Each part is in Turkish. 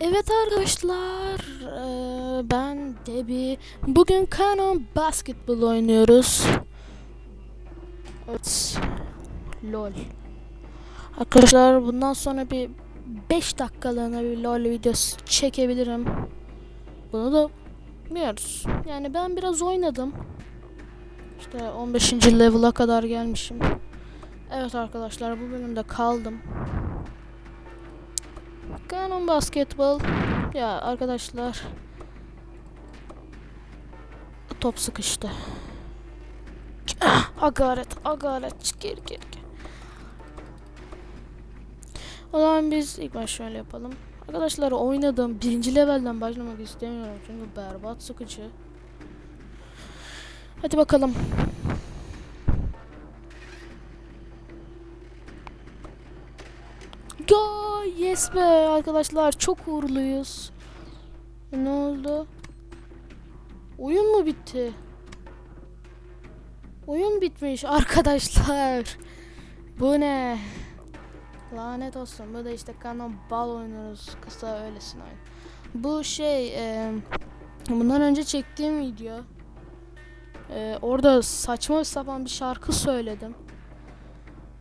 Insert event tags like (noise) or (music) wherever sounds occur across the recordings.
Evet arkadaşlar, eee, ben Debi. Bugün Canon Basketball oynuyoruz. Evet, LOL. Arkadaşlar bundan sonra bir 5 dakikalığına bir LOL videosu çekebilirim. Bunu da bilmiyoruz. Yani ben biraz oynadım. İşte 15. level'a kadar gelmişim. Evet arkadaşlar bu bölümde kaldım. Canon Basketball. Ya arkadaşlar. Top sıkıştı. Ah, Agaret, agaret. Geri geri geri. O zaman biz ilk baş şöyle yapalım. Arkadaşlar oynadım. Birinci levelden başlamak istemiyorum. Çünkü berbat sıkıcı. Hadi bakalım. Ya yes be arkadaşlar çok uğurluyuz. Ne oldu? Oyun mu bitti? Oyun bitmiş arkadaşlar. (laughs) Bu ne? Lanet olsun. Bu da işte kanon bal oynuyoruz. Kısa öylesine oyun. Bu şey e, bundan önce çektiğim video. E, orada saçma sapan bir şarkı söyledim.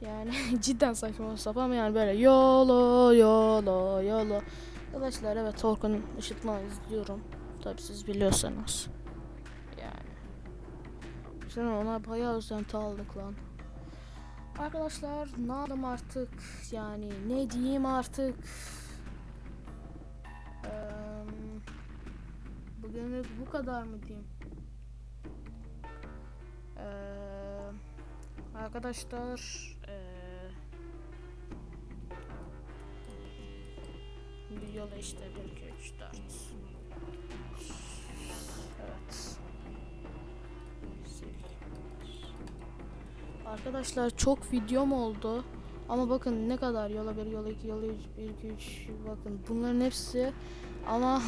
Yani (laughs) cidden saçma sapan yani böyle yolo yolo yolo. Arkadaşlar evet Torkun Işıtma izliyorum. Tabi siz biliyorsanız. Yani. Sen ona bayağı özenti aldık lan. Arkadaşlar ne yapalım artık yani ne diyeyim artık. Eee bugünlük bu kadar mı diyeyim? Eee arkadaşlar bir yola işte 1 2 3 4 Evet. Arkadaşlar çok videom oldu. Ama bakın ne kadar yola 1, yola 2, yola 3, 1, 2, 3 bakın bunların hepsi ama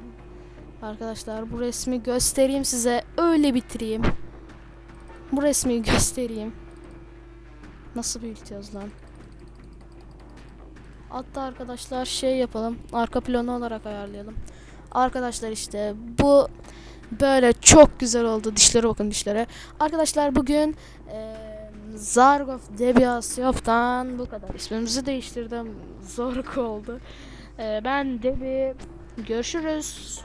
(laughs) arkadaşlar bu resmi göstereyim size öyle bitireyim. Bu resmi göstereyim. Nasıl büyütüyoruz lan? Hatta arkadaşlar şey yapalım. Arka planı olarak ayarlayalım. Arkadaşlar işte bu böyle çok güzel oldu. Dişlere bakın dişlere. Arkadaşlar bugün eee Zargov Debiasyov'dan bu kadar. İsmimizi değiştirdim. Zorluk oldu. Eee, ben Debi. Görüşürüz.